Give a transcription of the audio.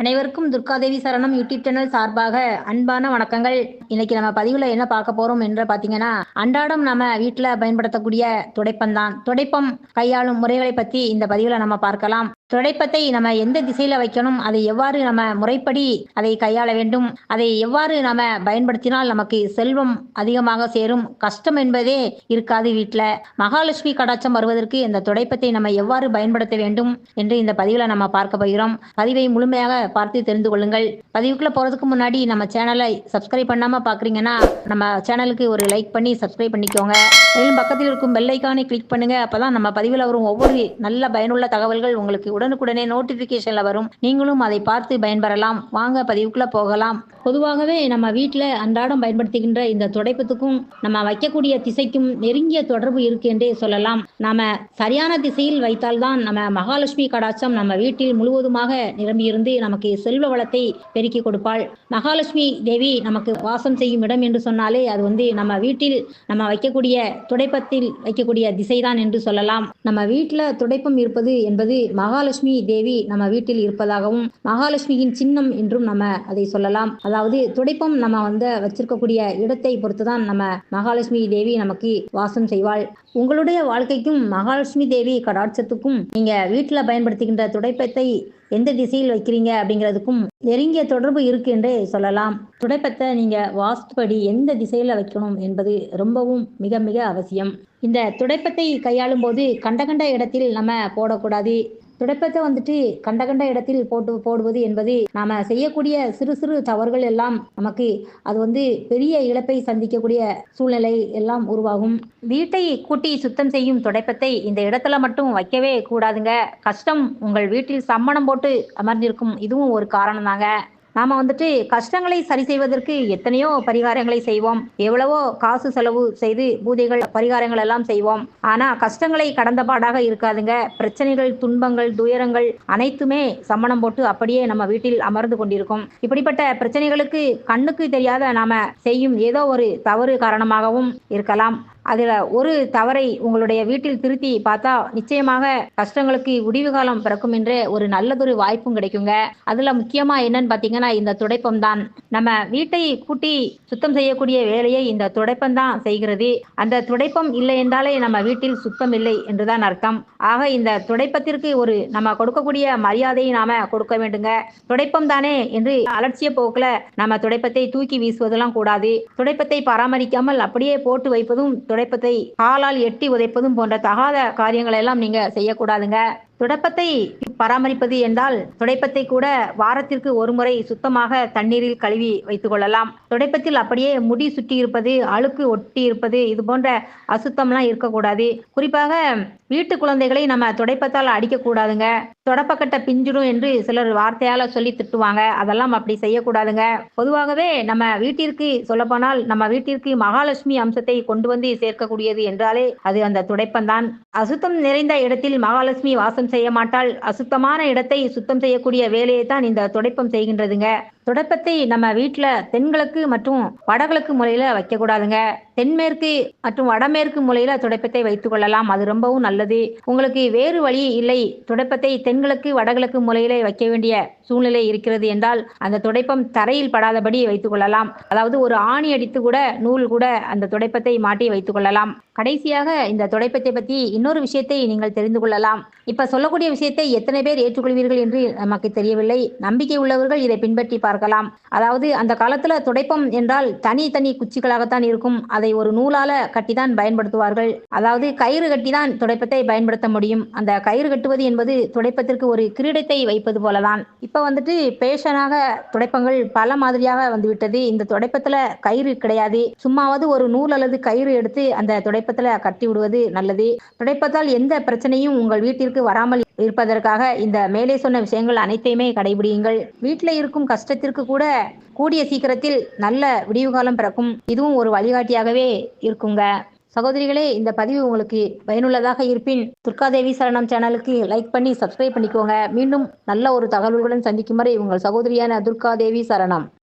அனைவருக்கும் துர்காதேவி சரணம் YouTube channel சார்பாக அன்பான வணக்கங்கள். இன்னைக்கு நம்ம பதிவுல என்ன பார்க்க போறோம் என்று பாத்தீங்கன்னா அன்றாடம் நம்ம வீட்டுல பயன்படுத்தக்கூடிய துடைப்பம் தான் துடைப்பம் கையாளும் முறைகளை பத்தி இந்த பதிவுல நம்ம பார்க்கலாம். துடைப்பத்தை நம்ம எந்த திசையில வைக்கணும் அதை எவ்வாறு நம்ம முறைப்படி அதை கையாள வேண்டும் அதை எவ்வாறு நம்ம பயன்படுத்தினால் நமக்கு செல்வம் அதிகமாக சேரும் கஷ்டம் என்பதே இருக்காது வீட்டுல. மகாலட்சுமி கடாட்சம் வருவதற்கு இந்த துடைப்பத்தை நம்ம எவ்வாறு பயன்படுத்த வேண்டும் என்று இந்த பதிவுல நம்ம பார்க்க போகிறோம். பதிவை முழுமையாக பார்த்து தெரிந்து கொள்ளுங்கள். பதிவுக்குள்ள போறதுக்கு முன்னாடி நம்ம சேனலை சப்ஸ்கிரைப் பண்ணாம பாக்குறீங்கன்னா நம்ம சேனலுக்கு ஒரு லைக் பண்ணி சப்ஸ்கிரைப் பண்ணிக்கோங்க. மேலும் பக்கத்தில் இருக்கும் பெல் ஐக்கானை கிளிக் பண்ணுங்க. அப்பதான் நம்ம பதிவில் வரும் ஒவ்வொரு நல்ல பயனுள்ள தகவல்கள் உங்களுக்கு உடனுக்குடனே நோட்டிபிகேஷன்ல வரும். நீங்களும் அதை பார்த்து பயன்பெறலாம். வாங்க பதிவுக்குள்ள போகலாம். பொதுவாகவே நம்ம வீட்டில் அன்றாடம் பயன்படுத்துகின்ற இந்த துடைப்பத்துக்கும் நம்ம வைக்கக்கூடிய திசைக்கும் நெருங்கிய தொடர்பு இருக்கு என்றே சொல்லலாம். நாம சரியான திசையில் வைத்தால்தான் நம்ம மகாலட்சுமி கடாட்சம் நம்ம வீட்டில் முழுவதுமாக நிரம்பியிருந்து நமக்கு நமக்கு செல்வ வளத்தை பெருக்கி கொடுப்பாள். மகாலட்சுமி தேவி நமக்கு வாசம் செய்யும் இடம் என்று சொன்னாலே அது வந்து நம்ம வீட்டில் நம்ம வைக்கக்கூடிய துடைப்பத்தில் வைக்கக்கூடிய திசைதான் என்று சொல்லலாம். நம்ம வீட்டில் துடைப்பம் இருப்பது என்பது மகாலட்சுமி தேவி நம்ம வீட்டில் இருப்பதாகவும் மகாலட்சுமியின் சின்னம் என்றும் நம்ம அதை சொல்லலாம். அதாவது துடைப்பம் நம்ம வந்து வச்சிருக்கக்கூடிய இடத்தை பொறுத்துதான் நம்ம மகாலட்சுமி தேவி நமக்கு வாசம் செய்வாள். உங்களுடைய வாழ்க்கைக்கும் மகாலட்சுமி தேவி கடாட்சத்துக்கும் நீங்க வீட்டில் பயன்படுத்துகின்ற துடைப்பத்தை எந்த திசையில் வைக்கிறீங்க அப்படிங்கிறதுக்கும் நெருங்கிய தொடர்பு இருக்கு என்றே சொல்லலாம். துடைப்பத்தை நீங்க வாஸ்துபடி எந்த திசையில வைக்கணும் என்பது ரொம்பவும் மிக மிக அவசியம். இந்த துடைப்பத்தை கையாளும் போது கண்ட கண்ட இடத்தில் நம்ம போடக்கூடாது. துடைப்பத்தை வந்துட்டு கண்ட கண்ட இடத்தில் போட்டு போடுவது என்பது நாம செய்யக்கூடிய சிறு சிறு தவறுகள் எல்லாம் நமக்கு அது வந்து பெரிய இழப்பை சந்திக்கக்கூடிய சூழ்நிலை எல்லாம் உருவாகும். வீட்டை கூட்டி சுத்தம் செய்யும் துடைப்பத்தை இந்த இடத்துல மட்டும் வைக்கவே கூடாதுங்க. கஷ்டம் உங்கள் வீட்டில் சம்மணம் போட்டு அமர்ந்திருக்கும் இதுவும் ஒரு காரணம் தாங்க நாம வந்துட்டு கஷ்டங்களை சரி செய்வதற்கு எத்தனையோ பரிகாரங்களை செய்வோம். எவ்வளவோ காசு செலவு செய்து பூஜைகள் பரிகாரங்கள் எல்லாம் செய்வோம். ஆனா கஷ்டங்களை கடந்த பாடாக இருக்காதுங்க. பிரச்சனைகள் துன்பங்கள் துயரங்கள் அனைத்துமே சம்மணம் போட்டு அப்படியே நம்ம வீட்டில் அமர்ந்து கொண்டிருக்கும். இப்படிப்பட்ட பிரச்சனைகளுக்கு கண்ணுக்கு தெரியாத நாம செய்யும் ஏதோ ஒரு தவறு காரணமாகவும் இருக்கலாம். அதில் ஒரு தவறை உங்களுடைய வீட்டில் திருத்தி பார்த்தா நிச்சயமாக கஷ்டங்களுக்கு முடிவு காலம் பிறக்கும் என்று ஒரு நல்லதொரு வாய்ப்பும் கிடைக்குங்க. அதில் முக்கியமாக என்னன்னு பார்த்தீங்கன்னா இந்த துடைப்பம் தான் நம்ம வீட்டை கூட்டி சுத்தம் செய்யக்கூடிய வேலையை இந்த துடைப்பம் தான் செய்கிறது. அந்த துடைப்பம் இல்லை என்றாலே நம்ம வீட்டில் சுத்தம் இல்லை என்றுதான் அர்த்தம். ஆக இந்த துடைப்பத்திற்கு ஒரு நம்ம கொடுக்கக்கூடிய மரியாதையை நாம கொடுக்க வேண்டுங்க. துடைப்பம் தானே என்று அலட்சிய போக்கில் நம்ம துடைப்பத்தை தூக்கி வீசுவதெல்லாம் கூடாது. துடைப்பத்தை பராமரிக்காமல் அப்படியே போட்டு வைப்பதும் துடைப்பத்தை காலால் எட்டி உதைப்பதும் போன்ற தகாத காரியங்களை எல்லாம் நீங்க செய்யக்கூடாதுங்க. துடைப்பத்தை பராமரிப்பது என்றால் துடைப்பத்தை கூட வாரத்திற்கு ஒரு முறை சுத்தமாக தண்ணீரில் கழுவி வைத்துக் கொள்ளலாம். துடைப்பத்தில் அப்படியே முடி சுட்டி இருப்பது அழுக்கு ஒட்டி இருப்பது இது போன்ற அசுத்தம்லாம் இருக்கக்கூடாது. குறிப்பாக வீட்டு குழந்தைகளை நம்ம துடைப்பத்தால் அடிக்கக்கூடாதுங்க தொடப்பக்கட்ட பிஞ்சிடும் என்று சிலர் வார்த்தையால சொல்லி திட்டுவாங்க. அதெல்லாம் அப்படி செய்யக்கூடாதுங்க. பொதுவாகவே நம்ம வீட்டிற்கு சொல்லப்போனால் நம்ம வீட்டிற்கு மகாலட்சுமி அம்சத்தை கொண்டு வந்து சேர்க்கக்கூடியது என்றாலே அது அந்த துடைப்பம்தான். அசுத்தம் நிறைந்த இடத்தில் மகாலட்சுமி வாசம் செய்ய மாட்டால் அசுத்தமான இடத்தை சுத்தம் செய்யக்கூடிய வேலையை தான் இந்த துடைப்பம் செய்கின்றதுங்க. துடைப்பத்தை நம்ம வீட்டில் தென்கிழக்கு மற்றும் வடகிழக்கு முறையில் வைக்கக்கூடாதுங்க. தென்மேற்கு மற்றும் வடமேற்கு முறையில் துடைப்பத்தை வைத்துக் கொள்ளலாம். அது ரொம்பவும் நல்லது. உங்களுக்கு வேறு வழி இல்லை. துடைப்பத்தை தென்கிழக்கு வடகிழக்கு மூலையில் வைக்க வேண்டிய சூழ்நிலை இருக்கிறது என்றால் அந்த துடைப்பம் தரையில் படாதபடி வைத்துக் கொள்ளலாம். அதாவது ஒரு ஆணி அடித்து கூட நூல் கூட அந்த துடைப்பத்தை மாட்டி வைத்துக் கொள்ளலாம். கடைசியாக இந்த துடைப்பத்தை பற்றி இன்னொரு விஷயத்தை நீங்கள் தெரிந்து கொள்ளலாம். இப்ப சொல்லக்கூடிய விஷயத்தை எத்தனை பேர் ஏற்றுக்கொள்வீர்கள் என்று நமக்கு தெரியவில்லை. நம்பிக்கை உள்ளவர்கள் இதை பின்பற்றி பார்க்கலாம். அதாவது அந்த காலத்துல துடைப்பம் என்றால் தனி தனி குச்சிகளாகத்தான் இருக்கும். அதை ஒரு நூலால கட்டிதான் பயன்படுத்துவார்கள். அதாவது கயிறு கட்டிதான் துடைப்பத்தை பயன்படுத்த முடியும். அந்த கயிறு கட்டுவது என்பது துடைப்பத்திற்கு ஒரு கிரீடத்தை வைப்பது போலதான். இப்ப வந்துட்டு பேஷனாக துடைப்பங்கள் பல மாதிரியாக வந்துவிட்டது. இந்த துடைப்பத்துல கயிறு கிடையாது. சும்மாவது ஒரு நூல் அல்லது கயிறு எடுத்து அந்த துடைப்பத்துல கட்டி விடுவது நல்லது. துடைப்பத்தால் எந்த பிரச்சனையும் உங்கள் வீட்டிற்கு வராமல் இருப்பதற்காக இந்த மேலே சொன்ன விஷயங்கள் அனைத்தையுமே கடைபிடியுங்கள். வீட்டில் இருக்கும் கஷ்டத்திற்கு கூட கூடிய சீக்கிரத்தில் நல்ல விடிவு காலம் பிறக்கும். இதுவும் ஒரு வழிகாட்டியாகவே இருக்குங்க. சகோதரிகளே இந்த பதிவு உங்களுக்கு பயனுள்ளதாக இருப்பின் துர்காதேவி சரணம் சேனலுக்கு லைக் பண்ணி சப்ஸ்கிரைப் பண்ணிக்கோங்க. மீண்டும் நல்ல ஒரு தகவல்களுடன் சந்திக்கும் வரை உங்கள் சகோதரியான துர்காதேவி சரணம்.